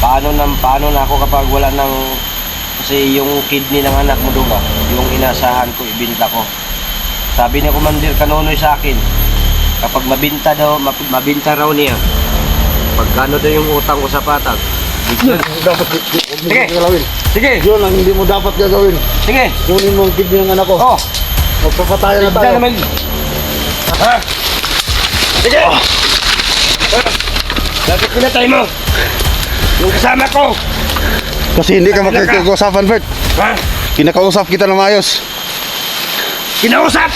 Paano na, paano na ako kapag wala ng kasi yung kidney ng anak mo duga, yung inasahan ko, ibinta ko. Sabi ni Commander Kanonoy sa akin, kapag mabinta daw, mabinta raw niya, pagkano daw yung utang ko sa patag. Dapat Sige. Sige, Yun ang hindi mo dapat gagawin. sige. Kunin mo ang kidney ng anak ko. Oh, Magpapatayan na tayo. naman. Ha? Sige! Bakit pinatay mo? Yung kasama ko! Kasi hindi ka makikikusapan, Bert. Ha? Kinakausap kita na maayos. Kinausap!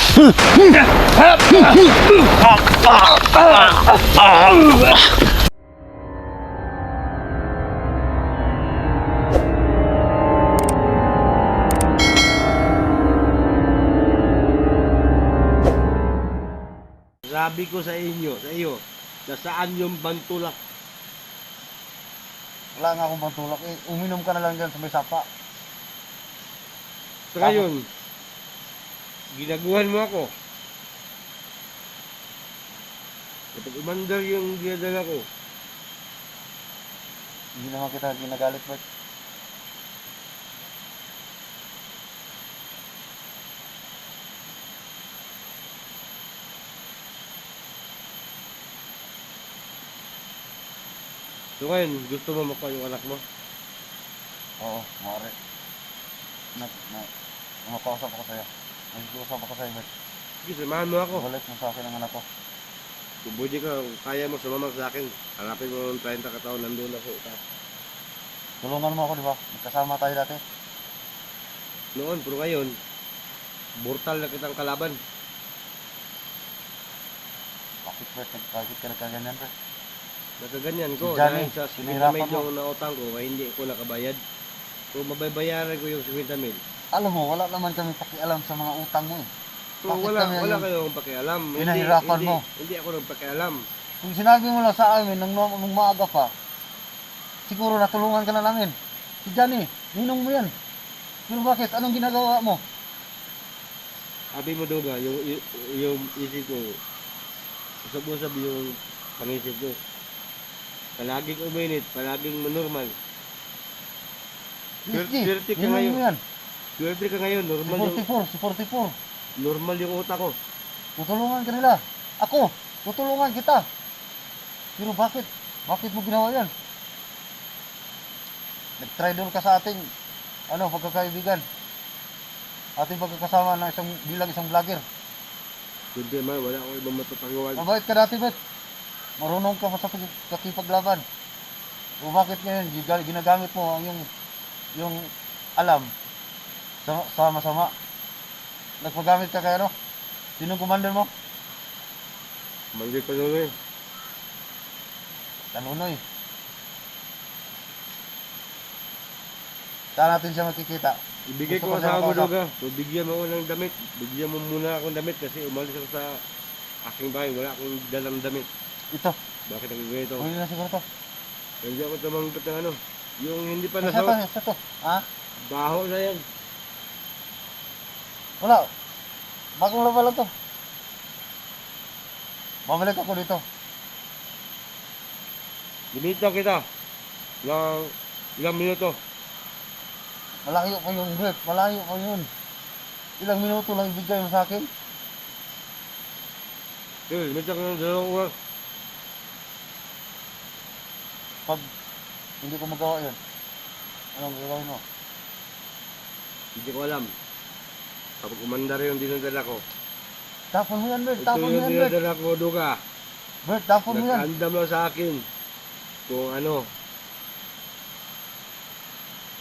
Sabi ko sa inyo, sa iyo, nasaan yung bantulak? Wala nga akong pantulak. Eh, uminom ka na lang dyan sa may sapa. Sa ngayon, ginaguhan mo ako. Kapag umandar yung dinadala ko, Hindi naman kita ginagalit, Bert. So ngayon, gusto mo makuha yung anak mo? Oo, maaari. Na, na, makausap ako sa'yo. Nag-uusap ako sa'yo, Bert. Sige, samahan mo ako. Balik mo sa akin ang anak ko. Kung pwede ka, kaya mo sumama sa akin. Hanapin mo ng 30 kataon, nandun ako. Tulungan mo ako, di ba? Magkasama tayo dati. Noon, pero ngayon, brutal na kitang kalaban. Bakit? Nag- Bakit ka nagkaganyan, Bert? Nakaganyan ko. Si Johnny, dahil sa sinihirapan 50 mil yung nautang ko, ay hindi ko nakabayad. So, mababayaran ko yung 50 mil. Alam mo, wala naman kami pakialam sa mga utang mo eh. So, Bakit wala, kami wala kayong pakialam. Hindi, Pinahirapan hindi, mo. Hindi ako nagpakialam. Kung sinabi mo lang sa amin nung, nung maaga pa, siguro natulungan ka na namin. Si Johnny, ninong mo yan. Pero bakit? Anong ginagawa mo? Sabi mo daw ba, yung, yung, yung isip ko, usap-usap yung pangisip ko. Palaging uminit, palaging. Risky, Swerte ka ngayon. yan. Swerte ka ngayon, normal yung, 44, si 44. normal yung utak ko. Tutulungan ka nila. Ako, tutulungan kita. Pero bakit? Bakit mo ginawa yan? Nag-tridal ka sa ating ano, pagkakaibigan. Ating pagkakasama ng isang bilang isang vlogger. Hindi man, wala akong ibang matatanguan. Mabait ka dati, Bet. Marunong ka pa sa pag- pakipaglaban. O bakit ngayon ginagamit mo ang yung yung alam sa sa masama? Nagpagamit ka kay ano? Sinong commander mo? Mandi pa nun eh. Kanunoy. Saan natin siya makikita? Ibigay Gusto ko sa mo makausap. doga. So, bigyan mo ako ng damit. Bigyan mo muna akong damit kasi umalis ako sa aking bahay. Wala akong dalang damit. Ito. Bakit ang ganito? Huli na siguro to. Hindi ako tumanggap ng ano. Yung hindi pa Isa to, nasahot. isa to. Ha? Baho na yan. Wala. Bagong laba lang to. Babalik ako dito. Limita kita. Ng ilang minuto. Malayo pa yung break. Malayo pa yun. Ilang minuto lang ibigay mo sa akin. Sige, limita ko ng dalawang oras. Pag hindi ko magawa yun. Anong gagawin mo? Hindi ko alam. Kapag umandar yung dinadala ko. Tapon mo yan, Bert. Ito Tapon mo yung yan, Bert. dinadala ko, Duga. Bert, tapon mo yan. Nagkaandam lang sa akin. Kung ano.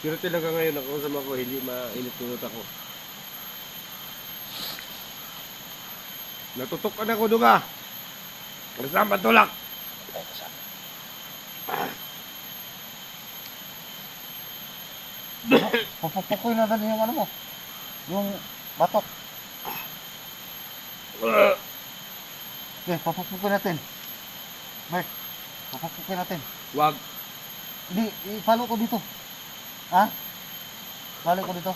Swerte lang ka ngayon. Ako. Hindi mainit tulot ako. Natutukan ako, Duga. Kasama tulak. Pupukpukuin natin yung ano mo. Yung batok. Okay, papupukpukin natin. Bert, papupukpukin natin. Wag. Hindi, i-follow ko dito. Ha? Follow ko dito.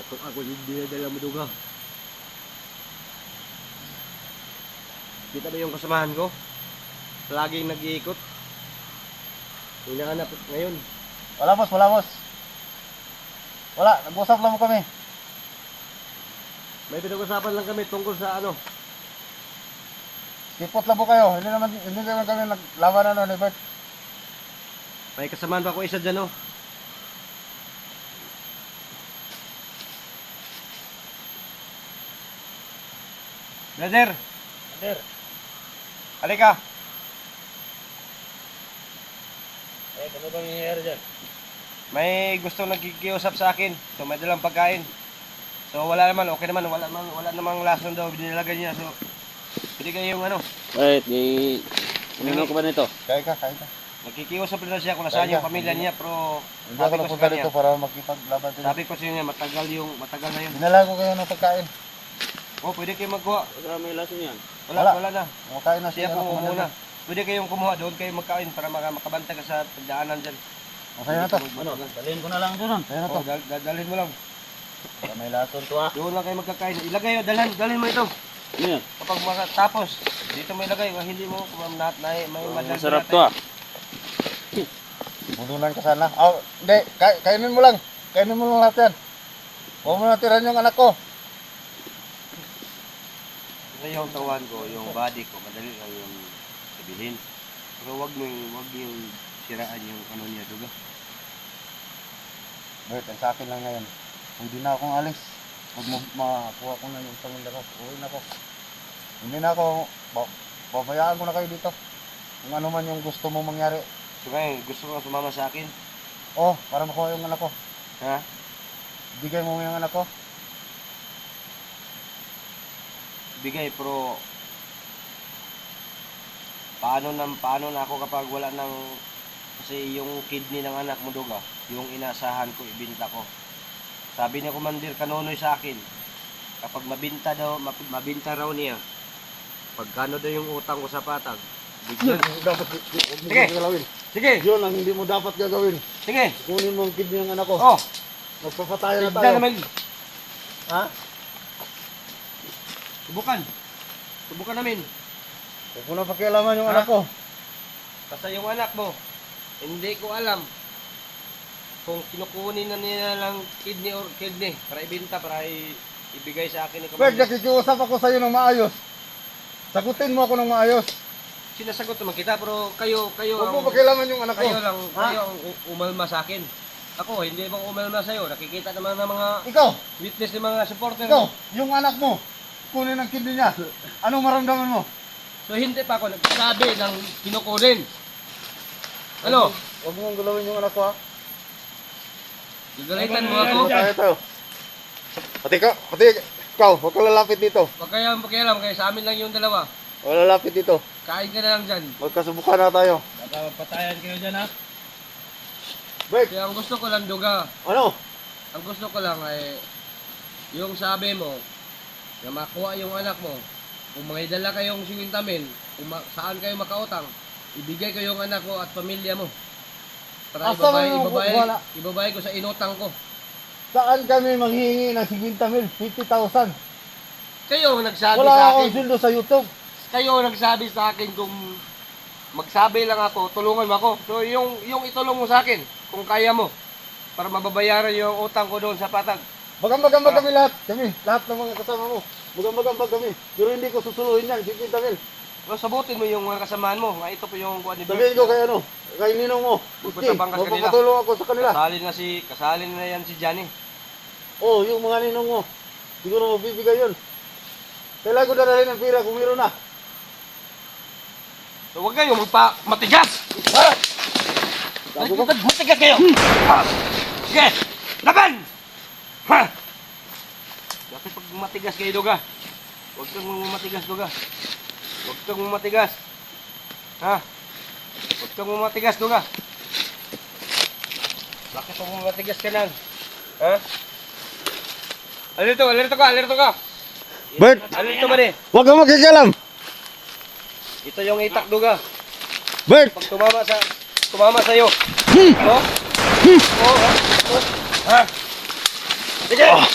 Natuk ako. Hindi dinadala mo, Duga. Kita ba yung kasamahan ko? Laging nag-iikot. Hinahanap ngayon. Wala boss, wala boss. Wala, nag-usap lang kami. May pinag-usapan lang kami tungkol sa ano. Sipot lang po kayo. Hindi naman hindi naman kami naglaban ano ni Bert. May kasamaan pa ko isa dyan oh. Brother! Brother. Halika! Eh, ano bang nangyayari diyan? May gusto nagkikiusap sa akin. So may dalang pagkain. So wala naman, okay naman, wala naman, wala namang lason daw binilagay niya. So pwede kayo yung ano, Wait, di... Ano ko ba nito? Kain ka, kain ka. nagkikiusap rin na siya kung nasaan Kaya, yung pamilya niya pero Hindi Sabi ako ko sa napunta kanya. dito para makipaglaban sa sabi ko sa niya matagal yung matagal na yun. Dinala ko kayo ng pagkain. Oh, pwede kayo magkuha. Baka may lason yan. Wala, Wala. wala, na. Makain na Siya siya. po muna. Pwede kayong kumuha doon kayo magkain para maka- makabanta ka sa pagdaanan dyan. Okay na to. Ano? Dalhin ko na lang doon. Kaya na to. Oh, dal- dadalhin mo lang. Baka may lason to ah. Doon lang kayo magkakain. Ilagay, oh, dalhin, dalhin mo ito. Ano yan? Kapag makatapos, dito mo ilagay. Kung hindi mo, kung na, na, may Oh, madal masarap to ah. Bununan ka sana. Oh, hindi. Kainin mo lang. Kainin mo lang lahat yan. Huwag mo natiran yung anak ko. Yung tawan ko, yung body ko, madali lang yung sabihin. Pero wag mo yung, wag yung siraan yung ano niya, duga. Bert, ang sa akin lang ngayon. Hindi na akong alis. Huwag mo makuha ko na yung pamilya ko. Uwi na ako. Hindi na ako, ba- babayaan ko na kayo dito. Kung ano man yung gusto mo mangyari. Ngayon, gusto ko sumama sa akin. Oh, para makuha yung anak ko. Ha? Bigay mo yung anak ko. Bigay, pero paano na, paano na ako kapag wala ng kasi yung kidney ng anak mo duga, yung inasahan ko, ibinta ko. Sabi ni Commander Kanonoy sa akin, kapag mabinta daw, mabinta raw niya, pagkano daw yung utang ko sa patag, bigyan. dapat Sige. gagawin. Sige, Yun ang hindi mo dapat gagawin. sige. Kunin mo ang kidney ng anak ko. Oh, Magpapatayan na tignan tayo. naman. Ha? Subukan. Subukan namin. Huwag mo na pakialaman yung Ha? anak ko. Basta yung anak mo, hindi ko alam kung kinukunin na nila lang kidney or kidney para ibenta, para i- ibigay sa akin ni Commander. nakikiusap ako sa'yo ng maayos. Sagutin mo ako ng maayos. Sinasagot naman kita, pero kayo, kayo Huwag mo ang, pakialaman yung anak ko. kayo lang, Ha? kayo ang u- umalma sa akin. Ako, hindi bang umalma sa'yo? Nakikita naman ng mga Ikaw, witness ng mga supporter ikaw, mo. yung anak mo, kunin ang kidney niya. Anong maramdaman mo? So hindi pa ako nagsabi ng kinukunin. Ano? Huwag mong gulawin yung anak ko ha. Gagalitan mo ako? Tayo tayo. Pati ka, pati ikaw, huwag ka lalapit dito. Huwag kayong pakialam, kaya sa amin lang yung dalawa. Huwag lalapit dito. Kain ka na lang dyan. Magkasubukan na tayo. Baka patayan kayo dyan ha. Bert, Kaya ang gusto ko lang, Duga, ano? ang gusto ko lang ay yung sabi mo na makuha yung anak mo kung may dala kayong 50 mil kung ma- saan kayo makautang ibigay ko yung anak mo at pamilya mo para Asa ibabay, mo yung ibabay, wala? ibabay ko sa inutang ko Saan kami manghihingi ng 50 mil, 50,000? kayo ang nagsabi sa Wala akin akong sweldo sa YouTube. kayo ang nagsabi sa akin kung magsabi lang ako tulungan mo ako so yung, yung itulong mo sa akin kung kaya mo para mababayaran yung utang ko doon sa patag Magambag-ambag kami lahat. Kami, lahat ng mga kasama mo. Magambag-ambag kami. Pero hindi ko susuluhin yan, 50 mil. So, sabutin mo yung mga kasamaan mo. Nga ito po yung kuha ni. Sabihin ko kay ano, kay ninong mo. Gusti, Magpatabang ka sa kanila. magpapatulong ako sa kanila. Kasali na si kasali na yan si Johnny. Oh, yung mga ninong mo. Siguro mabibigay yun. Kailangan ko dadalhin ng pira kung meron na. So huwag kayo magpa matigas. Ha? Ay, Matigas kayo. Ha. Sige. Laban. Ha. Kasi pag matigas kayo duga. Huwag kang matigas duga. Huwag kang matigas. Ha. Huwag kang matigas duga. Bakit kung matigas ka lang? Ha? Alerto, alerto ka, alerto ka. Bert, Alerto ba ni? huwag kang makikialam. Ito yung itak duga. Bert, Pag tumama sa tumama sa iyo. Oh? Oh, oh. Ha? Sige. Ah.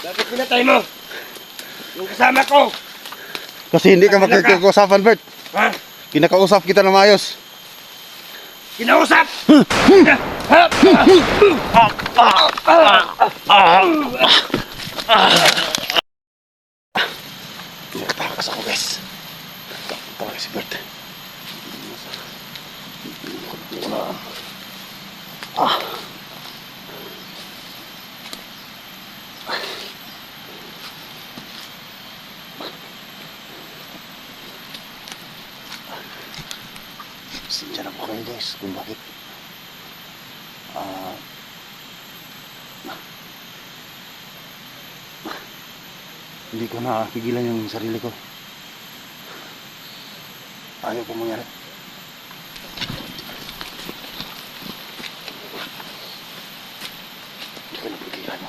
Bakit pinatay mo? Yung kasama ko. Kasi hindi ka makikiusapan, Bert. Ha? Kinakausap kita na maayos. kinausap! Takas ako guys. Takas si Bert. Ah. Sinsya na po guys kung bakit ah hindi ko na pigilan yung sarili ko. Ayaw ko mangyari. Hindi ko na pigilan.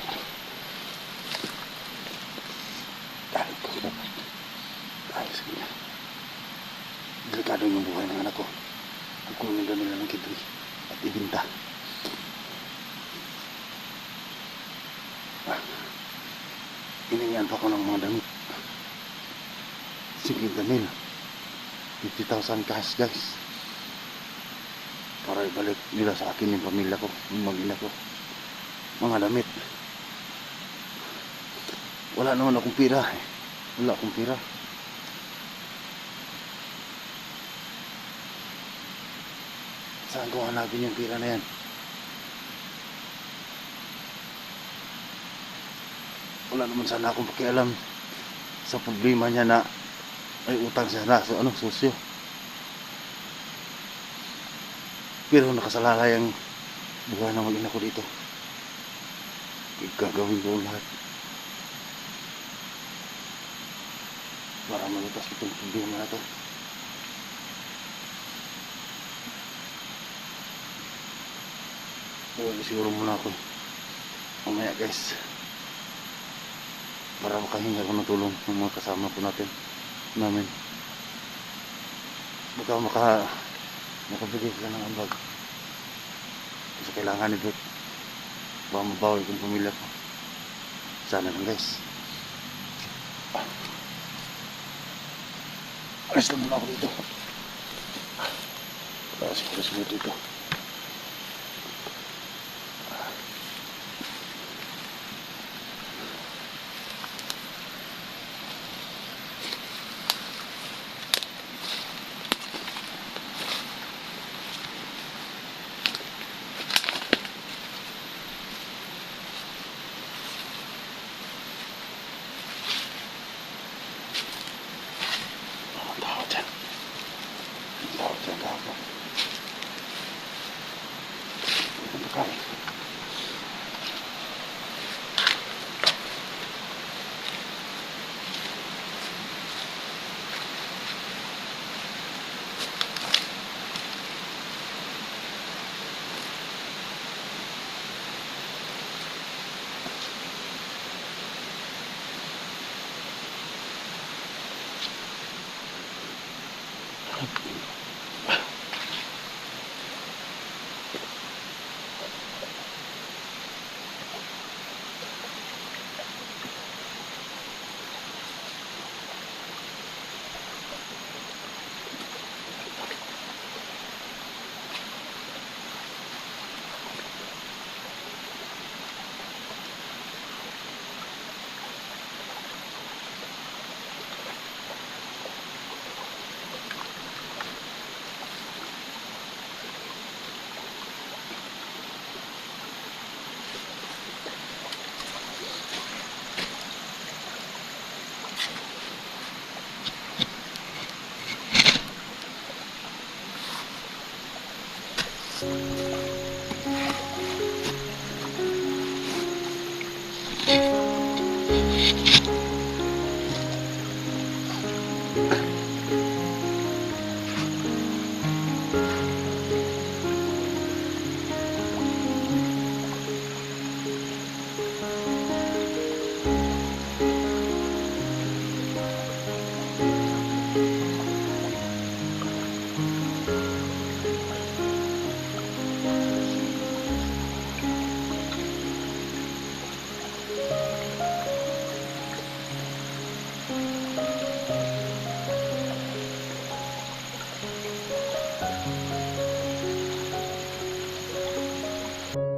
Galit ko dapat. Dahil sa kanya. Delikado yung buhay ng anak ko. Kunin na ng kidri at ibinta. Ah. Hiningian pa ko ng mga damit. 50 mil. 50,000 cash guys. Para ibalik nila sa akin yung pamilya ko, yung mag-ina ko. Mga damit. Wala naman akong pira eh. Wala akong pira. Saan ko hanapin yung pira na yan? wala naman sana akong pakialam sa problema niya na may utang siya na so, ano, susyo. Pero nakasalalay ang buhay ng mag-ina ko dito. Gagawin ko lahat. Para malutas itong problema na to. So, siguro muna ako. Mamaya guys. Para makahinga ko ng ng mga kasama po natin namin. Baka maka makabigay sila ng ambag. Kasi kailangan ni Bert. Baka mabawi kong pamilya ko. Sana lang guys. Alis lang muna ako dito. Wala siguro siguro dito